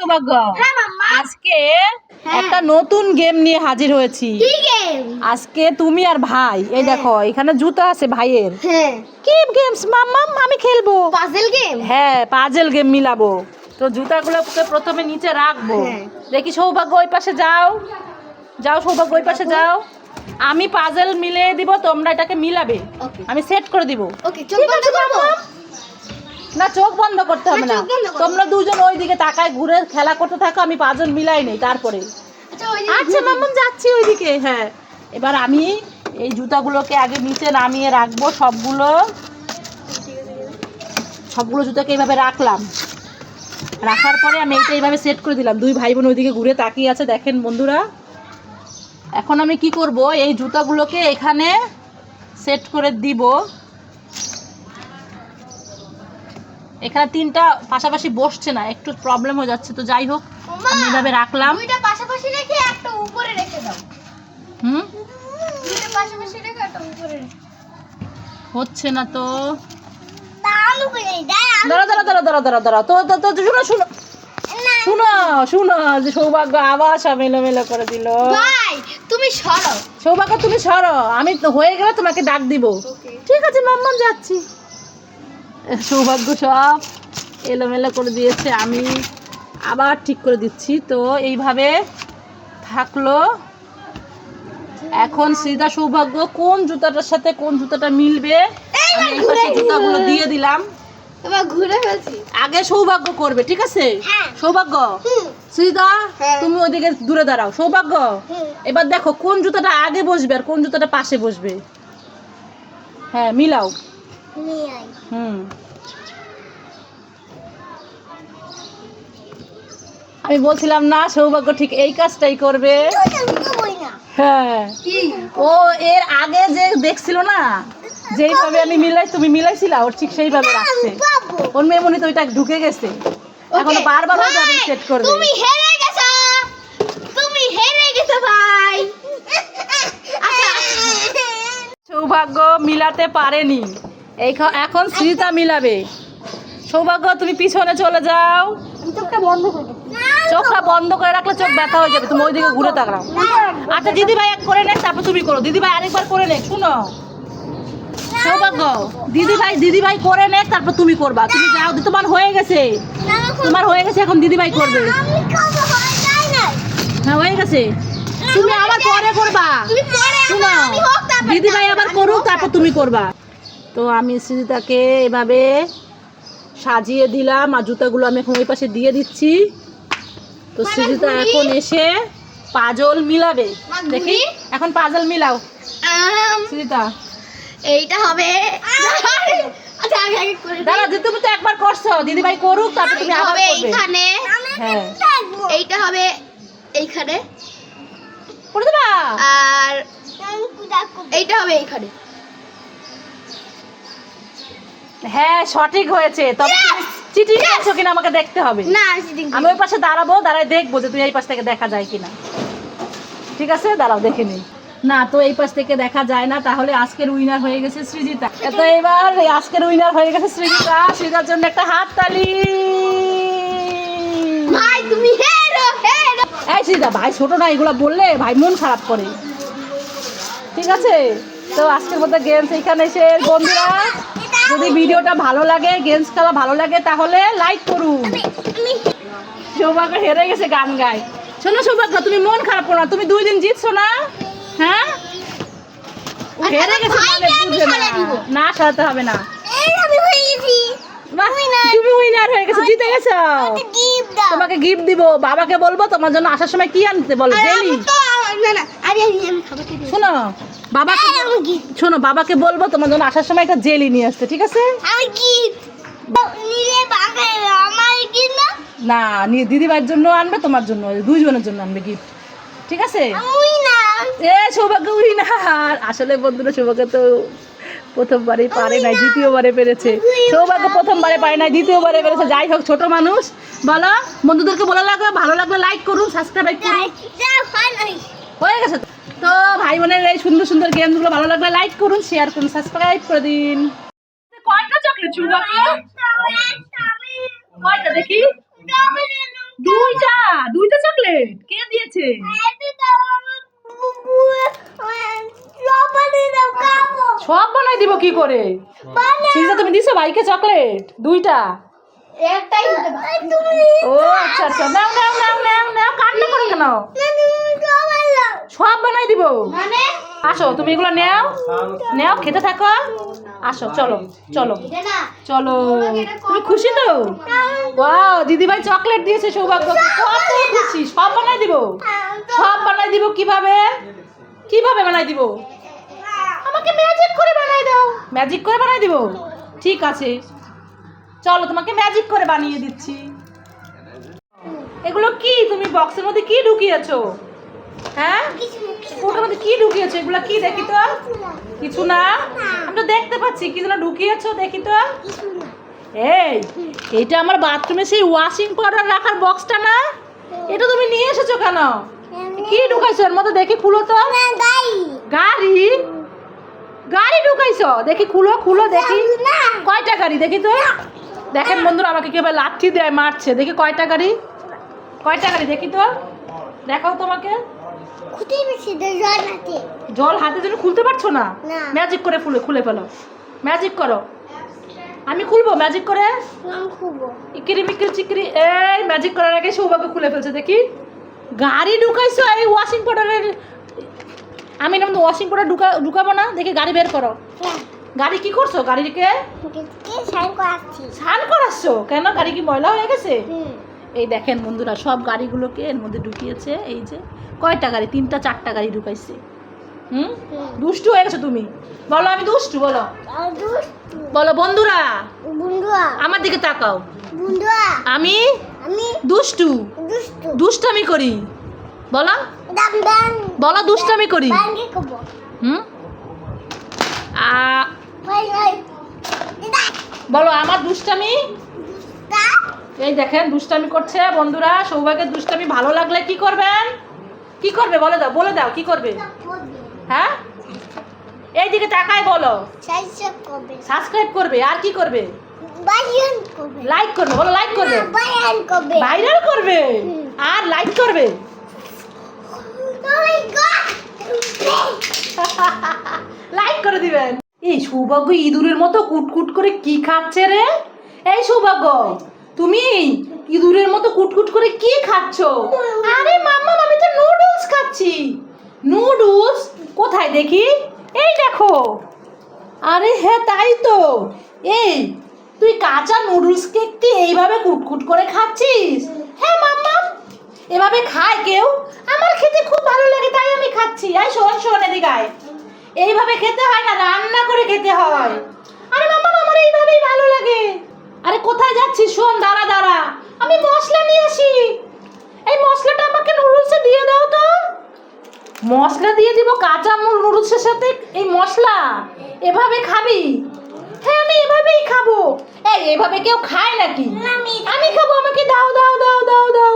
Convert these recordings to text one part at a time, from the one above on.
সৌভাগ্য হ্যাঁ আজকে হ্যাঁ। একটা নতুন গেম নিয়ে হাজির হয়েছি। আজকে তুমি আর ভাই এই দেখো এখানে জুতো আছে ভাইয়ের। হ্যাঁ। কি গেমস মাম্মা? আমি খেলব। পাজল গেম হ্যাঁ পাজেল গেম মিলাবো। তো জুতাগুলোকে প্রথমে নিচে রাখব। হ্যাঁ। দেখি সৌভাগ্য ওই পাশে যাও। যাও সৌভাগ্য ওই পাশে যাও। আমি পাজেল মিলিয়ে দিব তোমরা এটাকে মিলাবে। আমি সেট করে দিব। ওকে ঠিক বন্ধ আছে, করব মাম্মা। না চোখ বন্ধ করতে হবে না। তোমরা দুজন ওই দিকে তাকায় ঘুরে খেলা করতে থাকো আমি পাঁচজন মিলাই নেই তারপরে। আচ্ছা আচ্ছা মাম্মাম যাচ্ছি ওইদিকে হ্যাঁ। এবার আমি এই জুতাগুলোকে আগে নিচে নামিয়ে রাখব সবগুলো। সবগুলো জুতাকে এইভাবে রাখলাম। রাখার পরে আমি এইটা এইভাবে সেট করে দিলাম। দুই ভাই বোন ওইদিকে ঘুরে তাকিয়ে আছে দেখেন বন্ধুরা। এখন আমি কি করব এই জুতাগুলোকে এখানে সেট করে দিব। এখানে তিনটা পাশাপাশি বসছে না একটু প্রবলেম হয়ে যাচ্ছে তো যাই হোক আমি এইভাবে রাখলাম। দুইটা পাশাপাশি রেখে একটা উপরে রেখে দাও। হুম? দুইটা পাশাপাশি রেখে একটা উপরে হচ্ছে না তো। দাঁড়া দাঁড়া দাঁড়া দাঁড়া দাঁড়া দাঁড়া তো তো তো শুনো শুনো। শুনো শুনো যে সৌভাগ্য আবার সব এলোমেলো করে দিল। ভাই তুমি সরো। সৌভাগ্য তুমি সরো। আমি তো হয়ে গেলে তোমাকে ডাক দিব। ঠিক আছে মাম্মাম যাচ্ছি। সৌভাগ্য সব এলোমেলো করে দিয়েছে আমি আবার ঠিক করে দিচ্ছি। তো এইভাবে থাকল। এখন সিধা সৌভাগ্য কোন জুতাটার সাথে কোন জুতাটা মিলবে? আমি এই পাশে জুতাগুলো দিয়ে দিলাম। এবার ঘুরে ফেলছি। আগে সৌভাগ্য করবে ঠিক আছে? হ্যাঁ। সৌভাগ্য? হুম। হ্যাঁ। তুমি ওইদিকে দূরে দাঁড়াও। সৌভাগ্য? এবার দেখো কোন জুতাটা আগে বসবে আর কোন জুতাটা পাশে বসবে। হ্যাঁ মিলাও। হুম আমি বলছিলাম না সৌভাগ্য ঠিক এই কাজটাই করবে। হ্যাঁ। ও এর আগে যে দেখছিল না যেইভাবে আমি মিলাই তুমি মিলাইছিলা ওর ঠিক সেইভাবে রাখছে। ওর মেমনি তো ওইটা ঢুকে গেছে। এখন বারবার ও যাবে সেট করবে। তুমি হেরে গেছো। তুমি হেরে গেছো ভাই। আচ্ছা সৌভাগ্য মিলাতে পারেনি। এই এখন সৃতা মিলাবে। সৌভাগ্য তুমি পিছনে চলে যাও। চোখটা বন্ধ করে চোখটা বন্ধ করে রাখলে চোখ ব্যথা হয়ে যাবে। তুমি ওইদিকে ঘুরে তাকাও। আচ্ছা দিদি ভাই এক করে নেক তারপর তুমি করো। দিদি ভাই আরেকবার করে নেক শুনো। সৌভাগ্য দিদি ভাই দিদি ভাই করে নেক তারপর তুমি করবা। তুমি যাও তোমার হয়ে গেছে। তোমার হয়ে গেছে এখন দিদি ভাই করবে। হয় না হ্যাঁ গেছে। তুমি আবার পরে করবা। শুনো দিদি ভাই আবার করুক তারপর তুমি করবা। তো আমি সৃজিতাকে এভাবে সাজিয়ে দিলাম আর জুতাগুলো আমি এখন ওই পাশে দিয়ে দিচ্ছি। তো সৃজিতা এখন এসে পাজল মিলাবে। দেখি এখন পাজল মিলাও। সৃজিতা এইটা হবে। আচ্ছা আগে আগে করে দিই। দাঁড়া যে তুমি তো একবার করছ দিদি ভাই করুক তারপর তুমি এইটা আবার হবে করবে। এইখানে। হ্যাঁ। এইটা হবে এইখানে। করে দেবা? আর এইটা হবে এইখানে। হ্যাঁ সঠিক হয়েছে। তবে চিঠি করছ কিনা আমাকে দেখতে হবে। না সেদিন আমি ওই পাশে দাঁড়াবো দাঁড়ায় দেখব যে তুই এই পাশ থেকে দেখা যায় কিনা। ঠিক আছে? দাঁড়াও দেখে নিই না তো এই পাশ থেকে দেখা যায় না তাহলে আজকের উইনার হয়ে গেছে সৃজিতা। তো এবার আজকের উইনার হয়ে গেছে সৃজিতা। সৃজিতার জন্য একটা হাত তালি ভাই তুমি হেরো হেরো। এই সৃজিতা ভাই ছোট না এগুলো বললে ভাই মন খারাপ করে। ঠিক আছে? তো আজকের মতো গেমস এখানে এসে বন্ধুরা যদি ভিডিওটা ভালো লাগে গেমস খেলা ভালো লাগে তাহলে লাইক করুন। সৌভাগ্য হেরে গেছে গান গায়। শোনো সৌভাগ্য তুমি মন খারাপ করো না তুমি দুই দিন জিতছো না? হ্যাঁ? হেরে গেছে না। না সারাতে হবে না। এই আমি গেছি। বাহ, তুমি উইনার হয়ে গেছো জিতে গেছো। তোমাকে গিফট দিব বাবাকে বলব তোমার জন্য আসার সময় কি আনতে বলো জেলি শোনো। বাবাকে শোনো বাবাকে বলব তোমার জন্য আসার সময় একটা জেলি নিয়ে আসতে ঠিক আছে? না? না নিয়ে দিদি ভাইয়ের জন্য আনবে তোমার জন্য দুইজনের জন্য আনবে গিফট ঠিক আছে? না। এ সৌভাগ্য উইনার আসলে বন্ধুরা সৌভাগ্য তো প্রথমবারে পারে নাই দ্বিতীয়বারে পেরেছে। সৌভাগ্য প্রথমবারে পারে নাই দ্বিতীয়বারে পেরেছে। যাই হোক ছোট মানুষ বলো বন্ধুদেরকে বলা লাগবে ভালো লাগলে লাইক করুন সাবস্ক্রাইব করুন। হয়ে গেছে তো। ভাই বোনের এই সুন্দর সুন্দর গেমগুলো ভালো লাগলে লাইক করুন শেয়ার করুন সাবস্ক্রাইব করে দিন কয়টা চকলেট সৌভাগ্য কয়টা দেখি দুইটা দুইটা চকলেট কে দিয়েছে সব বানাই দিব কি করে সিজা তুমি দিছো ভাইকে চকলেট দুইটা একটাই ও আচ্ছা আচ্ছা নাও নাও নাও নাও নাও কান্না করো কেন দিব মানে? আসো তুমি এগুলো নেও। নেও খেতে থাকো। আসো চলো চলো। চলো। তুমি খুশি তো? ওয়াও দিদিভাই চকলেট দিয়েছে সৌভাগ্য। কত খুশি। সব বানাই দিব? সব বানাই দিব কীভাবে? কীভাবে বানাই দিব? আমাকে ম্যাজিক করে বানাই দাও। ম্যাজিক করে বানাই দিব? ঠিক আছে। চলো তোমাকে ম্যাজিক করে বানিয়ে দিচ্ছি। এগুলো কি? তুমি বক্সের মধ্যে কি ঢুকিয়েছো? হ্যাঁ? কি ঢুকিয়েছো? কি দেখি তো? কিছু না? আমি দেখতে পাচ্ছি। ঢুকিয়েছো দেখি তো? এই এটা আমার সেই ওয়াশিং পাউডার রাখার বক্সটা না? এটা তুমি নিয়ে এসেছ কেন? কি ঢুকাইছো? এর মধ্যে দেখি খুলো তো। গাড়ি? গাড়ি ঢুকাইছো? দেখি খুলো খুলো, দেখি। কয়টা গাড়ি? দেখি তো। দেখেন বন্ধুরা, আমাকে কেবল লাঠি দেয়, মারছে। দেখি কয়টা গাড়ি? কয়টা গাড়ি? দেখি তো। দেখাও তোমাকে। জল হাতে। জন্য খুলতে পারছ না। ম্যাজিক করে ফুলে খুলে ফেলো। ম্যাজিক করো। আমি খুলবো? ম্যাজিক করে? ইকিরি মিকিরি চিকিরি এই ম্যাজিক করার আগে সৌভাগ্য খুলে ফেলছে দেখি। গাড়ি ঢুকাইছো এই ওয়াশিং পাউডারের আমি না ওয়াশিং পাউডার ঢুকা ঢুকাবো না দেখি গাড়ি বের করো। গাড়ি কি করছ? গাড়িকে স্নান করাচ্ছো? কেন? গাড়ি কি ময়লা হয়ে গেছে? এই দেখেন বন্ধুরা সব গাড়িগুলোকে এর মধ্যে ঢুকিয়েছে এই যে কয়টা গাড়ি? তিনটা চারটা গাড়ি ঢুকাইছে। হুম? দুষ্টু হয়ে গেছো তুমি। বলো আমি দুষ্টু বলো। বলো বন্ধুরা। আমার দিকে তাকাও। আমি? আমি? দুষ্টু। দুষ্টু। দুষ্টামি করি। বলো। বলো দুষ্টামি করি। হুম? আ বলো আমার দুষ্টামি? এই দেখেন দুষ্টামি করছে বন্ধুরা সৌভাগ্যের দুষ্টামি ভালো লাগলে কি করবেন? কি করবে? বলে দাও বলে দাও কি করবে? হ্যাঁ? এই দিকে তাকায় বলো। সাবস্ক্রাইব করবে। আর কি করবে? লাইক করবে। বলো লাইক করবে? ভাইরাল করবে। আর লাইক করবে? লাইক করে দিবেন। এই সৌভাগ্য ইঁদুরের মতো কুটকুট করে কি খাচ্ছে রে? এই সৌভাগ্য। তুমি ইঁদুরের মতো কুটকুট করে কি খাচ্ছ? আরে মাম্মা, আমি তো নুডলস খাচ্ছি। নুডলস কোথায় দেখি? এই দেখো। আরে হ্যাঁ তাই তো। এই, তুই কাঁচা নুডলসকে কি এইভাবে কুটকুট করে খাচ্ছিস? হ্যাঁ মাম্মা, এভাবে খায় কেউ? আমার খেতে খুব ভালো লাগে, তাই আমি খাচ্ছি। আই শোন শোন এদিকে আয়। এইভাবে খেতে হয় না, রান্না করে খেতে হয়। আরে মাম্মা, আমার এইভাবেই ভালো লাগে। আরে কোথায় যাচ্ছি শোন দাঁড়া দাঁড়া। আমি মশলা নিয়ে আসি। এই মশলাটা আমাকে নুডলসে দিয়ে দাও তো। মশলা দিয়ে দিব কাঁচা মুল নুডলসের সাথে এই মশলা। এভাবে খাবি? হ্যাঁ আমি এভাবেই খাব। এই এভাবে কেউ খায় নাকি? আমি খাব। আমাকে দাও দাও দাও দাও দাও।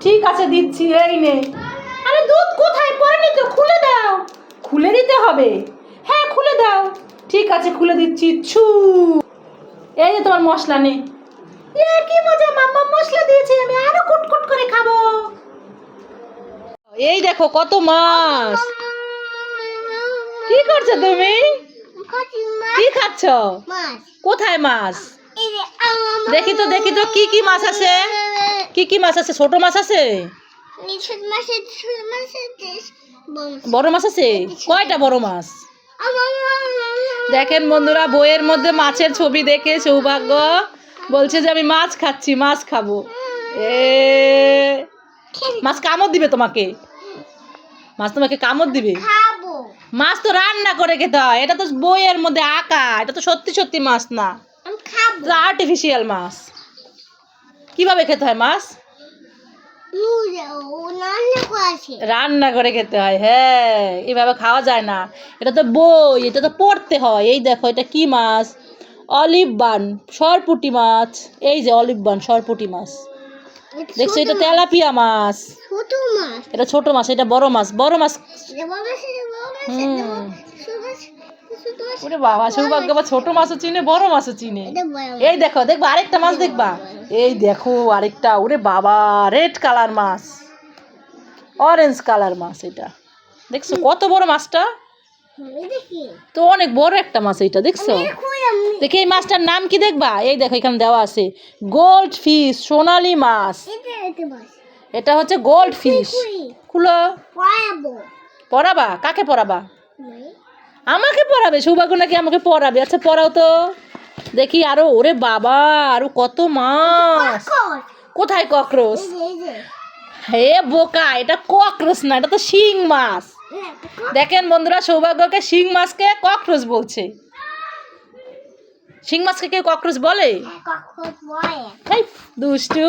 ঠিক আছে দিচ্ছি এই নে। আরে দুধ কোথায়? পড়েনি তো খুলে দাও। খুলে দিতে হবে? হ্যাঁ খুলে দাও। ঠিক আছে খুলে দিচ্ছি। ছু। এই যে তোমার মশলা নেই এ কি মজা মাম্মা মশলা দিয়েছে আমি আরও কুটকুট করে খাব। এই দেখো কত মাছ। কি করছ তুমি? কি খাচ্ছ? কোথায় মাছ? দেখি তো দেখি তো কি কি মাছ আছে? কি কি মাছ আছে? ছোট মাছ আছে? বড় মাছ। আছে? কয়টা বড় মাছ? দেখেন বন্ধুরা বইয়ের মধ্যে মাছের ছবি দেখে সৌভাগ্য বলছে যে আমি মাছ খাচ্ছি মাছ খাব। এ মাছ কামড় দিবে তোমাকে? মাছ তোমাকে কামড় দিবে? মাছ তো রান্না করে খেতে হয় এটা তো বইয়ের মধ্যে আঁকা এটা তো সত্যি সত্যি মাছ না। আর্টিফিশিয়াল মাছ। কীভাবে খেতে হয় মাছ? রান্না করে খেতে হয় হ্যাঁ এভাবে খাওয়া যায় না। এটা তো বই এটা তো পড়তে হয়। এই দেখো এটা কি মাছ? অলিভ বান সরপুটি মাছ। এই যে অলিভ বান সরপুটি মাছ। দেখছ এটা তেলাপিয়া মাছ। ছোট মাছ। এটা ছোট মাছ এটা বড় মাছ। বড় মাছ হুম। ওরে বাবা সৌভাগ্য আবার ছোট মাছও চিনে বড় মাছও চিনে। এই দেখো দেখবা আরেকটা মাছ দেখবা। এই দেখো আরেকটা ওরে বাবা রেড কালার মাছ। অরেঞ্জ কালার মাছ এটা। দেখছ কত বড় মাছটা? তো অনেক বড় একটা মাছ এটা দেখছ? দেখি এই মাছটার নাম কি দেখবা? এই দেখো এখানে দেওয়া আছে। গোল্ড ফিশ সোনালি মাছ। এটা হচ্ছে গোল্ড ফিশ খুলো। পড়াবা কাকে পড়াবা আমাকে পড়াবে সৌভাগ্য নাকি আমাকে পড়াবে? আচ্ছা পড়াও তো। দেখি আরও ওরে বাবা আরও কত মাছ। কোথায় ককরোচ? হে বোকা এটা ককরোচ না এটা তো শিং মাছ। হ্যাঁ, দেখেন বন্ধুরা সৌভাগ্যকে শিং মাছকে ককরোচ বলছে। শিং মাছকে কেউ ককরোচ বলে? বয় দুষ্টু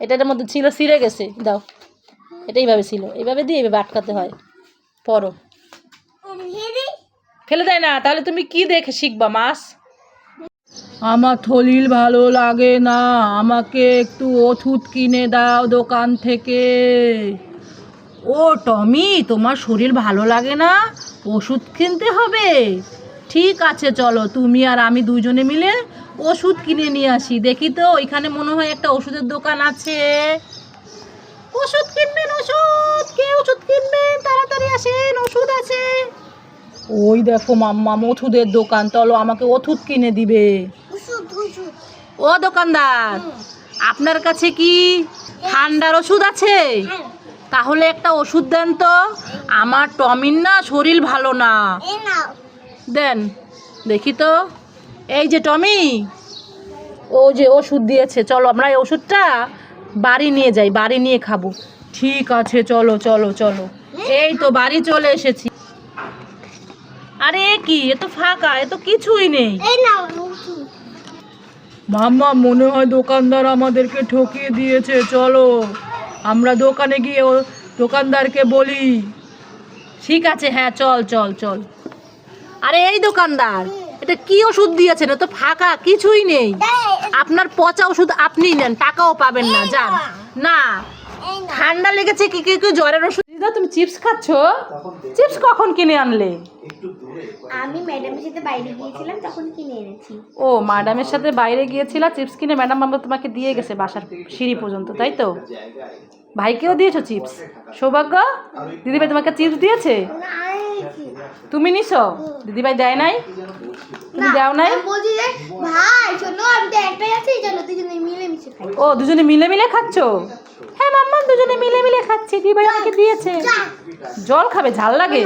এটার মধ্যে ছিল ছিঁড়ে গেছে। দাও এটা এইভাবে ছিল। এইভাবে দিয়ে এইভাবে আটকাতে হয়। পরো ফেলে দেয় না, তাহলে তুমি কি দেখে শিখবা মাছ আমার থলিল ভালো লাগে না, আমাকে একটু ওষুধ কিনে দাও দোকান থেকে। ও টমি, তোমার শরীর ভালো লাগে না? ওষুধ কিনতে হবে? ঠিক আছে, চলো, তুমি আর আমি দুজনে মিলে ওষুধ কিনে নিয়ে আসি। দেখি তো, ওইখানে মনে হয় একটা ওষুধের দোকান আছে। ওষুধ কিনবেন, ওষুধ, কে ওষুধ কিনবেন তাড়াতাড়ি আসেন, ওষুধ আছে। ওই দেখো মাম্মা মথুদের দোকান। চলো আমাকে ওষুধ কিনে দিবে। ও দোকানদার আপনার কাছে কি ঠান্ডার ওষুধ আছে? হ্যাঁ। তাহলে একটা ওষুধ দেন তো। আমার টমির না শরীর ভালো না। দেন দেখি তো। এই যে টমি ও যে ওষুধ দিয়েছে চলো আমরা এই ওষুধটা বাড়ি নিয়ে যাই বাড়ি নিয়ে খাব। ঠিক আছে চলো চলো চলো। এই তো বাড়ি চলে এসেছি। আরে কি? এ তো ফাঁকা এ তো কিছুই নেই। মাম্মা মনে হয় দোকানদার আমাদেরকে ঠকিয়ে দিয়েছে চলো। আমরা দোকানে গিয়ে ও দোকানদারকে বলি। ঠিক আছে হ্যাঁ চল চল চল। আরে এই দোকানদার এটা কি ওষুধ দিয়েছেন? তো ফাঁকা কিছুই নেই। আপনার পচা ওষুধ আপনিই নেন টাকাও পাবেন না যান। না ঠান্ডা লেগেছে কি কি কি জ্বরের ওষুধ দিদা তুমি চিপস খাচ্ছ? চিপস কখন কিনে আনলে? আমি ম্যাডামের সাথে বাইরে গিয়েছিলাম তখন কিনে এনেছি। ও ম্যাডামের সাথে বাইরে গিয়েছিলা চিপস কিনে ম্যাডাম আমরা তোমাকে দিয়ে গেছে বাসার সিঁড়ি পর্যন্ত তাই তো? ভাইকেও দিয়েছ চিপস? সৌভাগ্য? দিদিভাই তোমাকে চিপস দিয়েছে? তুমি নিছো? দিদিভাই দেয় নাই? তুমি দাও নাই? বলছি যে ভাই শোনো আমি তো একটাই আছি চলো দুজনে মিলে মিশে খাই। ও দুজনে মিলে মিলে খাচ্ছো হ্যাঁ মাম্মা দুজনে মিলে মিলে খাচ্ছি। দিদিভাই আমাকে দিয়েছে। জল খাবে ঝাল লাগে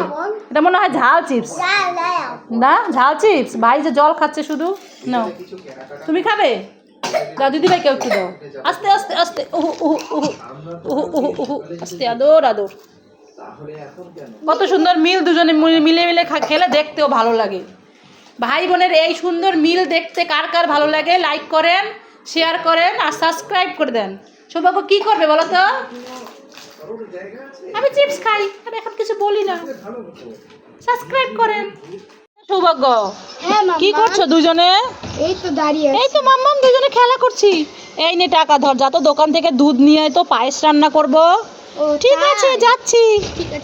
এটা মনে হয় ঝাল চিপস। না ঝাল চিপস? ভাই যে জল খাচ্ছে শুধু? নাও তুমি খাবে? দাও দিদি ভাই কেউ একটু দাও। আস্তে আস্তে আস্তে। ওহু ওহু ওহু ওহু ওহু ওহু আস্তে আদর আদর। কত সুন্দর মিল দুজনে মিলে মিলে খেলে দেখতেও ভালো লাগে। ভাই বোনের এই সুন্দর মিল দেখতে কার কার ভালো লাগে লাইক করেন শেয়ার করেন আর সাবস্ক্রাইব করে দেন। সৌভাগ্য কি করবে বলো তো? আমি চিপস খাই আমি এখন কিছু বলি না। সাবস্ক্রাইব করেন। সৌভাগ্য হ্যাঁ কি করছ দুজনে? এই তো দাঁড়িয়ে এই তো মাম্মাম দুজনে খেলা করছি। এই নে টাকা ধর যা তো দোকান থেকে দুধ নিয়ে তো পায়েস রান্না করব। ঠিক আছে যাচ্ছি।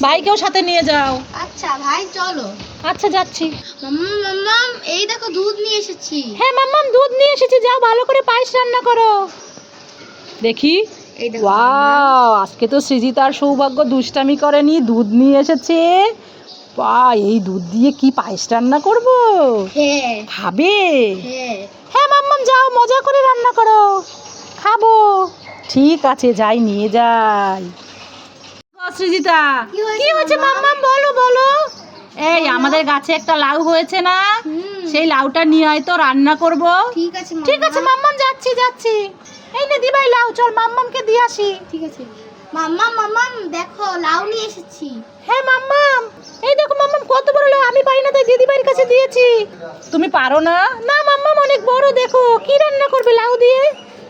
ভাইকেও সাথে নিয়ে যাও। আচ্ছা ভাই চলো। আচ্ছা যাচ্ছি। মাম্মা মাম্মা এই দেখো দুধ নিয়ে এসেছি। হ্যাঁ মাম্মাম দুধ নিয়ে এসেছি যাও ভালো করে পায়েস রান্না করো। দেখি। ওয়াও আজকে তো সৃজিতার সৌভাগ্য দুষ্টামি করেনি দুধ নিয়ে এসেছে। পা এই দুধ দিয়ে কি পায়েস রান্না করব? হ্যাঁ। খাবে? হ্যাঁ। হ্যাঁ মাম্মাম যাও মজা করে রান্না করো। খাব। ঠিক আছে যাই নিয়ে যাই। সৃজিতা কি হয়েছে, মাম্মাম? বলো বলো। এই আমাদের গাছে একটা লাউ হয়েছে না? সেই লাউটা নিয়ে আয় তো রান্না করব। ঠিক আছে ঠিক আছে মাম্মাম যাচ্ছি যাচ্ছি। এই নে দিবাই লাউ চল মাম্মামকে দিয়ে আসি। ঠিক আছে। মাম্মাম মাম্মাম দেখো লাউ নিয়ে এসেছি। হ্যাঁ মাম্মাম। এই দেখো মাম্মাম কত বড় লাউ আমি পারি না তাই দিদিবাইয়ের কাছে দিয়েছি। তুমি পারো না? না মাম্মাম অনেক বড় দেখো কি রান্না করবে লাউ দিয়ে?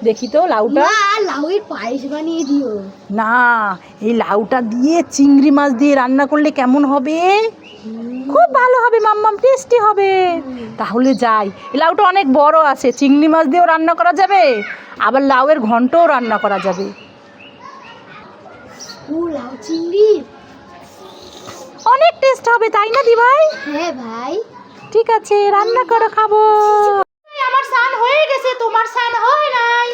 দেখি তো লাউটা। লাউয়ের পায়েস বানিয়ে দিও। না এই লাউটা দিয়ে চিংড়ি মাছ দিয়ে রান্না করলে কেমন হবে? খুব ভালো হবে মাম্মাম টেস্টি হবে। তাহলে যাই। লাউটা অনেক বড় আছে চিংড়ি মাছ দিয়েও রান্না করা যাবে আবার লাউয়ের ঘন্টও রান্না করা যাবে। ও লাউ চিংড়ি। অনেক টেস্ট হবে তাই না দিভাই? হ্যাঁ ভাই। ঠিক আছে রান্না করে খাব। স্নান হয়ে গেছে তোমার স্নান হয় নাই।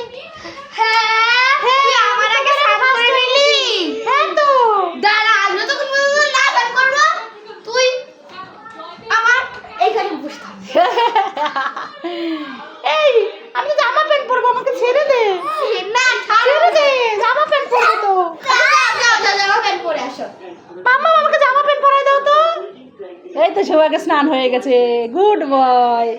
হ্যাঁ, হ্যাঁ এই আমি জামা প্যান্ট পরবো আমাকে ছেড়ে দে। না জামা প্যান্ট জামা প্যান্ট পরে দাও তো। এই তো সবাইকে স্নান হয়ে গেছে। Good boy.